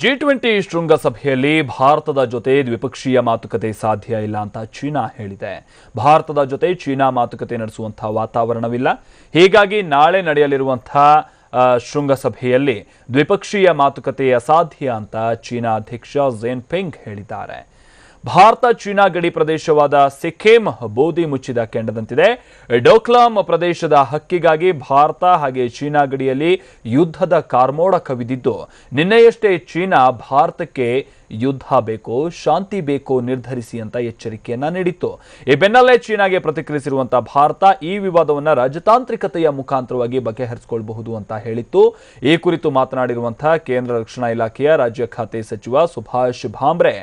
G twenty ಶೃಂಗಸಭೆಯಲ್ಲಿ ಭಾರತದ ಜೊತೆ ದ್ವಿಪಕ್ಷೀಯ ಮಾತುಕತೆ ಸಾಧ್ಯ ಇಲ್ಲ ಅಂತ ಚೀನಾ ಹೇಳಿದೆ. ಭಾರತದ ಜೊತೆ ಚೀನಾ ಮಾತುಕತೆ ನಡೆಸುವಂತಹ ವಾತಾವರಣವಿಲ್ಲ. ಹೀಗಾಗಿ ನಾಳೆ ನಡೆಯಲಿರುವಂತಹ ಶೃಂಗಸಭೆಯಲ್ಲಿ ದ್ವಿಪಕ್ಷೀಯ ಮಾತುಕತೆ ಅಸಾಧ್ಯ ಅಂತ ಚೀನಾ ಅಧ್ಯಕ್ಷ ಜಿನ್ಪಿಂಗ್ ಹೇಳಿದ್ದಾರೆ. ಭಾರತ ಚೀನಾ ಗಡಿ ಪ್ರದೇಶವಾದ ಸಿಕ್ಕಿಂ ಬೂದಿ ಮುಚ್ಚಿದ ಕೆಂಡದಂತಿದೆ. ಡೋಕ್ಲಾಂ ಪ್ರದೇಶದ ಹಕ್ಕಿಗಾಗಿ ಭಾರತ ಹಾಗೆ ಚೀನಾ ಗಡಿಯಲ್ಲಿ ಯುದ್ಧದ ಕಾರ್ಮೋಡ ಕವಿದಿದ್ದು. ನಿನ್ನೆಯಷ್ಟೇ ಚೀನಾ ಭಾರತಕ್ಕೆ ಯುದ್ಧ ಬೇಕೋ, ಶಾಂತಿ ಬೇಕೋ ನಿರ್ಧರಿಸಿ ಅಂತ ಎಚ್ಚರಿಕೆಯನ್ನ ನೀಡಿತ್ತು. ಈ ಬೆನ್ನಲ್ಲೇ ಚೀನಾಗೆ ಪ್ರತಿಕ್ರಿಯಿಸಿರುವಂತಹ ಭಾರತ ಈ ವಿವಾದವನ್ನ ರಾಜತಾಂತ್ರಿಕತೆಯ ಮುಖಾಂತರವಾಗಿ ಬಗೆಹರಿಸಿಕೊಳ್ಳಬಹುದು ಅಂತ ಹೇಳಿತ್ತು. ಈ ಕುರಿತು ಮಾತನಾಡಿರುವಂತಹ ಕೇಂದ್ರ ರಕ್ಷಣಾ ಇಲಾಖೆಯ ರಾಜ್ಯ ಖಾತೆ ಸಚಿವ ಸುಭಾಷ್ ಭಾಂಬ್ರೆ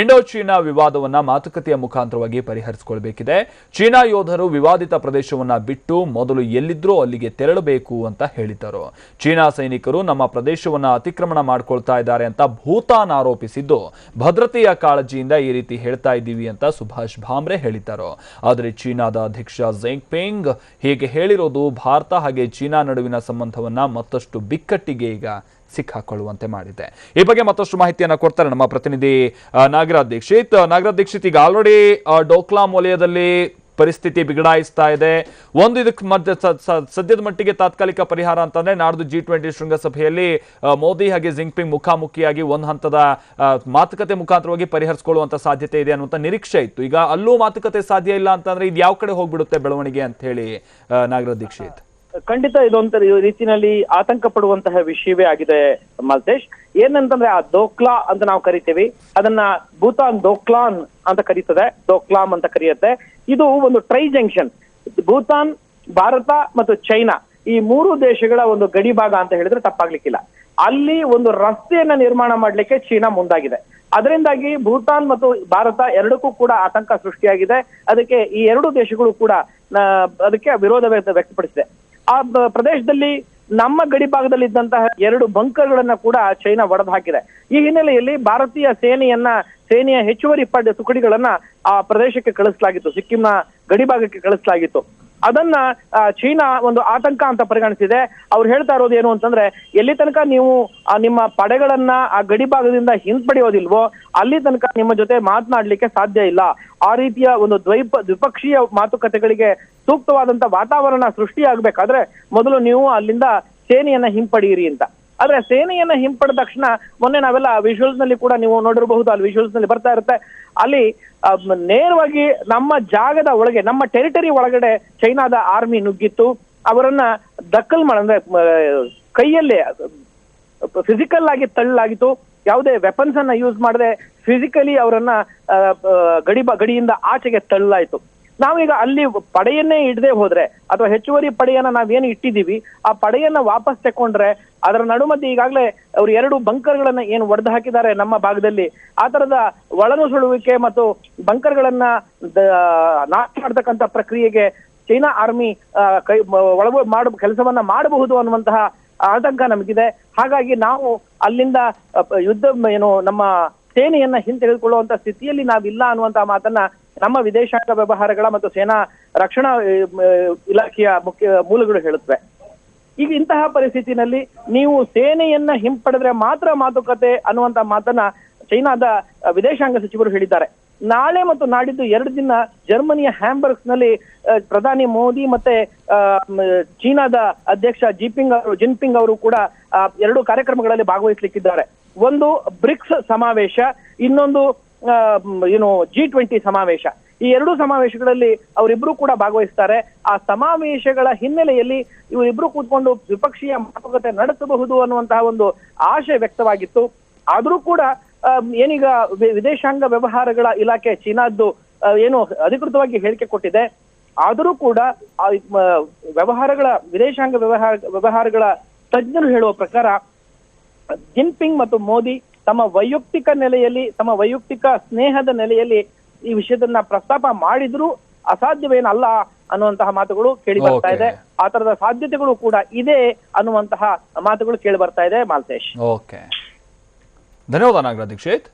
ಇಂಡೋ ಚೀನಾ ವಿವಾದವನ್ನ ಮಾತುಕತೆಯ ಮುಖಾಂತರವಾಗಿ ಪರಿಹರಿಸಿಕೊಳ್ಬೇಕಿದೆ. ಚೀನಾ ಯೋಧರು ವಿವಾದಿತ ಪ್ರದೇಶವನ್ನ ಬಿಟ್ಟು ಮೊದಲು ಎಲ್ಲಿದ್ರೂ ಅಲ್ಲಿಗೆ ತೆರಳಬೇಕು ಅಂತ ಹೇಳಿದ್ದರು. ಚೀನಾ ಸೈನಿಕರು ನಮ್ಮ ಪ್ರದೇಶವನ್ನ ಅತಿಕ್ರಮಣ ಮಾಡ್ಕೊಳ್ತಾ ಇದ್ದಾರೆ ಅಂತ ಭೂತಾನ್ ಆರೋಪಿಸಿದ್ದು. ಭದ್ರತೆಯ ಕಾಳಜಿಯಿಂದ ಈ ರೀತಿ ಹೇಳ್ತಾ ಇದ್ದೀವಿ ಅಂತ ಸುಭಾಷ್ ಭಾಮ್ರೆ ಹೇಳಿದ್ದರು. ಆದರೆ ಚೀನಾದ ಅಧ್ಯಕ್ಷ ಜಿಂಗ್ಪಿಂಗ್ ಹೀಗೆ ಹೇಳಿರೋದು ಭಾರತ ಹಾಗೆ ಚೀನಾ ನಡುವಿನ ಸಂಬಂಧವನ್ನ ಮತ್ತಷ್ಟು ಬಿಕ್ಕಟ್ಟಿಗೆ ಈಗ ಸಿಕ್ಕಾಕೊಳ್ಳುವಂತೆ ಮಾಡಿದೆ. ಈ ಬಗ್ಗೆ ಮತ್ತಷ್ಟು ಮಾಹಿತಿಯನ್ನು ಕೊಡ್ತಾರೆ ನಮ್ಮ ಪ್ರತಿನಿಧಿ ನಾಗರಾಜ್ ದೀಕ್ಷಿತ್. ನಾಗರಾಜ್ ದೀಕ್ಷಿತ್, ಈಗ ಆಲ್ರೆಡಿ ಡೋಕ್ಲಾಂ ವಲಯದಲ್ಲಿ ಪರಿಸ್ಥಿತಿ ಬಿಗಡಾಯಿಸ್ತಾ ಇದೆ. ಒಂದು ಇದಕ್ಕೆ ಮಧ್ಯ ಸದ್ಯದ ಮಟ್ಟಿಗೆ ತಾತ್ಕಾಲಿಕ ಪರಿಹಾರ ಅಂತಂದ್ರೆ ನಾಡ್ದು ಜಿ ಟ್ವೆಂಟಿ ಶೃಂಗಸಭೆಯಲ್ಲಿ ಮೋದಿ ಹಾಗೆ ಜಿಂಗ್ಪಿಂಗ್ ಮುಖಾಮುಖಿಯಾಗಿ ಒಂದು ಹಂತದ ಮಾತುಕತೆ ಮುಖಾಂತರವಾಗಿ ಪರಿಹರಿಸಿಕೊಳ್ಳುವಂತ ಸಾಧ್ಯತೆ ಇದೆ ಅನ್ನುವಂಥ ನಿರೀಕ್ಷೆ ಇತ್ತು. ಈಗ ಅಲ್ಲೂ ಮಾತುಕತೆ ಸಾಧ್ಯ ಇಲ್ಲ ಅಂತಂದ್ರೆ ಇದು ಯಾವ ಕಡೆ ಹೋಗ್ಬಿಡುತ್ತೆ ಬೆಳವಣಿಗೆ ಅಂತ ಹೇಳಿ ನಾಗರಾಜ್ ದೀಕ್ಷಿತ್? ಖಂಡಿತ ಇದೊಂಥರ ರೀತಿನಲ್ಲಿ ಆತಂಕ ಪಡುವಂತಹ ವಿಷಯವೇ ಆಗಿದೆ ಮಲ್ತೇಶ್. ಏನಂತಂದ್ರೆ ಆ ದೋಕ್ಲಾ ಅಂತ ನಾವು ಕರಿತೀವಿ. ಅದನ್ನ ಭೂತಾನ್ ದೋಕ್ಲಾನ್ ಅಂತ ಕರೀತದೆ. ದೋಕ್ಲಾಮ್ ಅಂತ ಕರೆಯುತ್ತೆ. ಇದು ಒಂದು ಟ್ರೈ ಜಂಕ್ಷನ್ ಭೂತಾನ್, ಭಾರತ ಮತ್ತು ಚೈನಾ ಈ ಮೂರು ದೇಶಗಳ ಒಂದು ಗಡಿ ಭಾಗ ಅಂತ ಹೇಳಿದ್ರೆ ತಪ್ಪಾಗ್ಲಿಕ್ಕಿಲ್ಲ. ಅಲ್ಲಿ ಒಂದು ರಸ್ತೆಯನ್ನ ನಿರ್ಮಾಣ ಮಾಡ್ಲಿಕ್ಕೆ ಚೀನಾ ಮುಂದಾಗಿದೆ. ಅದರಿಂದಾಗಿ ಭೂತಾನ್ ಮತ್ತು ಭಾರತ ಎರಡಕ್ಕೂ ಕೂಡ ಆತಂಕ ಸೃಷ್ಟಿಯಾಗಿದೆ. ಅದಕ್ಕೆ ಈ ಎರಡು ದೇಶಗಳು ಕೂಡ ಅದಕ್ಕೆ ವಿರೋಧ ವ್ಯಕ್ತ- ವ್ಯಕ್ತಪಡಿಸಿದೆ. ಆ ಪ್ರದೇಶದಲ್ಲಿ ನಮ್ಮ ಗಡಿ ಭಾಗದಲ್ಲಿ ಇದ್ದಂತಹ ಎರಡು ಬಂಕರ್ಗಳನ್ನ ಕೂಡ ಚೈನಾ ಒಡೆದು ಹಾಕಿದೆ. ಈ ಹಿನ್ನೆಲೆಯಲ್ಲಿ ಭಾರತೀಯ ಸೇನೆಯನ್ನ, ಸೇನೆಯ ಹೆಚ್ಚುವರಿ ಪಡೆ ತುಕಡಿಗಳನ್ನ ಆ ಪ್ರದೇಶಕ್ಕೆ ಕಳಿಸಲಾಗಿತ್ತು. ಸಿಕ್ಕಿಂನ ಗಡಿ ಭಾಗಕ್ಕೆ ಕಳಿಸಲಾಗಿತ್ತು. ಅದನ್ನ ಚೀನಾ ಒಂದು ಆತಂಕ ಅಂತ ಪರಿಗಣಿಸಿದೆ. ಅವ್ರು ಹೇಳ್ತಾ ಇರೋದು ಏನು ಅಂತಂದ್ರೆ, ಎಲ್ಲಿ ತನಕ ನೀವು ನಿಮ್ಮ ಪಡೆಗಳನ್ನ ಆ ಗಡಿ ಭಾಗದಿಂದ ಹಿಂಪಡೆಯೋದಿಲ್ವೋ, ಅಲ್ಲಿ ತನಕ ನಿಮ್ಮ ಜೊತೆ ಮಾತನಾಡ್ಲಿಕ್ಕೆ ಸಾಧ್ಯ ಇಲ್ಲ. ಆ ರೀತಿಯ ಒಂದು ದ್ವೈಪ, ದ್ವಿಪಕ್ಷೀಯ ಮಾತುಕತೆಗಳಿಗೆ ಸೂಕ್ತವಾದಂತ ವಾತಾವರಣ ಸೃಷ್ಟಿಯಾಗಬೇಕಾದ್ರೆ, ಮೊದಲು ನೀವು ಅಲ್ಲಿಂದ ಸೇನೆಯನ್ನ ಹಿಂಪಡೆಯಿರಿ ಅಂತ. ಆದ್ರೆ ಸೇನೆಯನ್ನ ಹಿಂಪಡೆದ ತಕ್ಷಣ ಮೊನ್ನೆ ನಾವೆಲ್ಲ ವಿಜುವಲ್ಸ್ನಲ್ಲಿ ಕೂಡ ನೀವು ನೋಡಿರಬಹುದು, ಅಲ್ಲಿ ವಿಜುವಲ್ಸ್ನಲ್ಲಿ ಬರ್ತಾ ಇರುತ್ತೆ. ಅಲ್ಲಿ ನೇರವಾಗಿ ನಮ್ಮ ಜಾಗದ ಒಳಗೆ, ನಮ್ಮ ಟೆರಿಟರಿ ಒಳಗಡೆ ಚೈನಾದ ಆರ್ಮಿ ನುಗ್ಗಿತ್ತು. ಅವರನ್ನ ದಕ್ಕಲ್ ಮಾಡ, ಅಂದ್ರೆ ಕೈಯಲ್ಲೇ ಫಿಸಿಕಲ್ ಆಗಿ ತಳ್ಳಲಾಗಿತ್ತು. ಯಾವುದೇ ವೆಪನ್ಸ್ ಅನ್ನ ಯೂಸ್ ಮಾಡದೆ ಫಿಸಿಕಲಿ ಅವರನ್ನ ಗಡಿ ಗಡಿಯಿಂದ ಆಚೆಗೆ ತಳ್ಳಲಾಯ್ತು. ನಾವೀಗ ಅಲ್ಲಿ ಪಡೆಯನ್ನೇ ಇಡದೆ ಹೋದ್ರೆ ಅಥವಾ ಹೆಚ್ಚುವರಿ ಪಡೆಯನ್ನ ನಾವೇನು ಇಟ್ಟಿದ್ದೀವಿ, ಆ ಪಡೆಯನ್ನ ವಾಪಸ್ ತಕೊಂಡ್ರೆ ಅದರ ನಡುಮಧ್ಯೆ ಈಗಾಗಲೇ ಅವರು ಎರಡು ಬಂಕರ್ಗಳನ್ನ ಏನು ಒಡೆದು ಹಾಕಿದ್ದಾರೆ ನಮ್ಮ ಭಾಗದಲ್ಲಿ. ಆ ತರದ ಒಳನುಸುಳುವಿಕೆ ಮತ್ತು ಬಂಕರ್ಗಳನ್ನ ನಾಶ ಮಾಡತಕ್ಕಂತ ಪ್ರಕ್ರಿಯೆಗೆ ಚೈನಾ ಆರ್ಮಿ ಕೈ ಒಳಗು ಮಾಡ, ಕೆಲಸವನ್ನ ಮಾಡಬಹುದು ಅನ್ನುವಂತಹ ಆತಂಕ ನಮಗಿದೆ. ಹಾಗಾಗಿ ನಾವು ಅಲ್ಲಿಂದ ಯುದ್ಧ, ಏನು ನಮ್ಮ ಸೇನೆಯನ್ನ ಹಿಂತೆಗೆದುಕೊಳ್ಳುವಂತ ಸ್ಥಿತಿಯಲ್ಲಿ ನಾವಿಲ್ಲ ಅನ್ನುವಂತಹ ಮಾತನ್ನ ನಮ್ಮ ವಿದೇಶಾಂಗ ವ್ಯವಹಾರಗಳ ಮತ್ತು ಸೇನಾ ರಕ್ಷಣಾ ಇಲಾಖೆಯ ಮುಖ್ಯ ಮೂಲಗಳು ಹೇಳುತ್ತವೆ. ಈಗ ಇಂತಹ ಪರಿಸ್ಥಿತಿನಲ್ಲಿ ನೀವು ಸೇನೆಯನ್ನ ಹಿಂಪಡೆದ್ರೆ ಮಾತ್ರ ಮಾತುಕತೆ ಅನ್ನುವಂತ ಮಾತನ್ನ ಚೈನಾದ ವಿದೇಶಾಂಗ ಸಚಿವರು ಹೇಳಿದ್ದಾರೆ. ನಾಳೆ ಮತ್ತು ನಾಡಿದ್ದು ಎರಡು ದಿನ ಜರ್ಮನಿಯ ಹ್ಯಾಂಬರ್ಗ್ಸ್ನಲ್ಲಿ ಪ್ರಧಾನಿ ಮೋದಿ ಮತ್ತೆ ಚೀನಾದ ಅಧ್ಯಕ್ಷ ಜಿಪಿಂಗ್ ಅವರು, ಜಿನ್ಪಿಂಗ್ ಅವರು ಕೂಡ ಎರಡು ಕಾರ್ಯಕ್ರಮಗಳಲ್ಲಿ ಭಾಗವಹಿಸಲಿಕ್ಕಿದ್ದಾರೆ. ಒಂದು ಬ್ರಿಕ್ಸ್ ಸಮಾವೇಶ, ಇನ್ನೊಂದು ಏನು ಜಿ ಟ್ವೆಂಟಿ ಸಮಾವೇಶ. ಈ ಎರಡು ಸಮಾವೇಶಗಳಲ್ಲಿ ಅವರಿಬ್ರು ಕೂಡ ಭಾಗವಹಿಸ್ತಾರೆ. ಆ ಸಮಾವೇಶಗಳ ಹಿನ್ನೆಲೆಯಲ್ಲಿ ಇವರಿಬ್ರು ಕೂತ್ಕೊಂಡು ದ್ವಿಪಕ್ಷೀಯ ಮಾತುಕತೆ ನಡೆಸಬಹುದು ಅನ್ನುವಂತಹ ಒಂದು ಆಶೆ ವ್ಯಕ್ತವಾಗಿತ್ತು. ಆದರೂ ಕೂಡ ಏನೀಗ ವಿದೇಶಾಂಗ ವ್ಯವಹಾರಗಳ ಇಲಾಖೆ ಚೀನಾದ್ದು ಏನು ಅಧಿಕೃತವಾಗಿ ಹೇಳಿಕೆ ಕೊಟ್ಟಿದೆ. ಆದರೂ ಕೂಡ ಆ, ವ್ಯವಹಾರಗಳ ವಿದೇಶಾಂಗ ವ್ಯವಹಾರ ವ್ಯವಹಾರಗಳ ತಜ್ಞರು ಹೇಳುವ ಪ್ರಕಾರ ಜಿನ್ಪಿಂಗ್ ಮತ್ತು ಮೋದಿ ತಮ್ಮ ವೈಯಕ್ತಿಕ ನೆಲೆಯಲ್ಲಿ ತಮ್ಮ ವೈಯಕ್ತಿಕ ಸ್ನೇಹದ ನೆಲೆಯಲ್ಲಿ ಈ ವಿಷಯದನ್ನ ಪ್ರಸ್ತಾಪ ಮಾಡಿದ್ರು ಅಸಾಧ್ಯವೇನಲ್ಲ ಅನ್ನುವಂತಹ ಮಾತುಗಳು ಕೇಳಿ ಬರ್ತಾ ಇದೆ. ಆ ತರದ ಸಾಧ್ಯತೆಗಳು ಕೂಡ ಇದೆ ಅನ್ನುವಂತಹ ಮಾತುಗಳು ಕೇಳಿ ಬರ್ತಾ ಇದೆ ಮಾಲ್ತೇಶ್. ಓಕೆ ಧನ್ಯವಾದ ನಾಗರಾಜ್ ದೀಕ್ಷಿತ್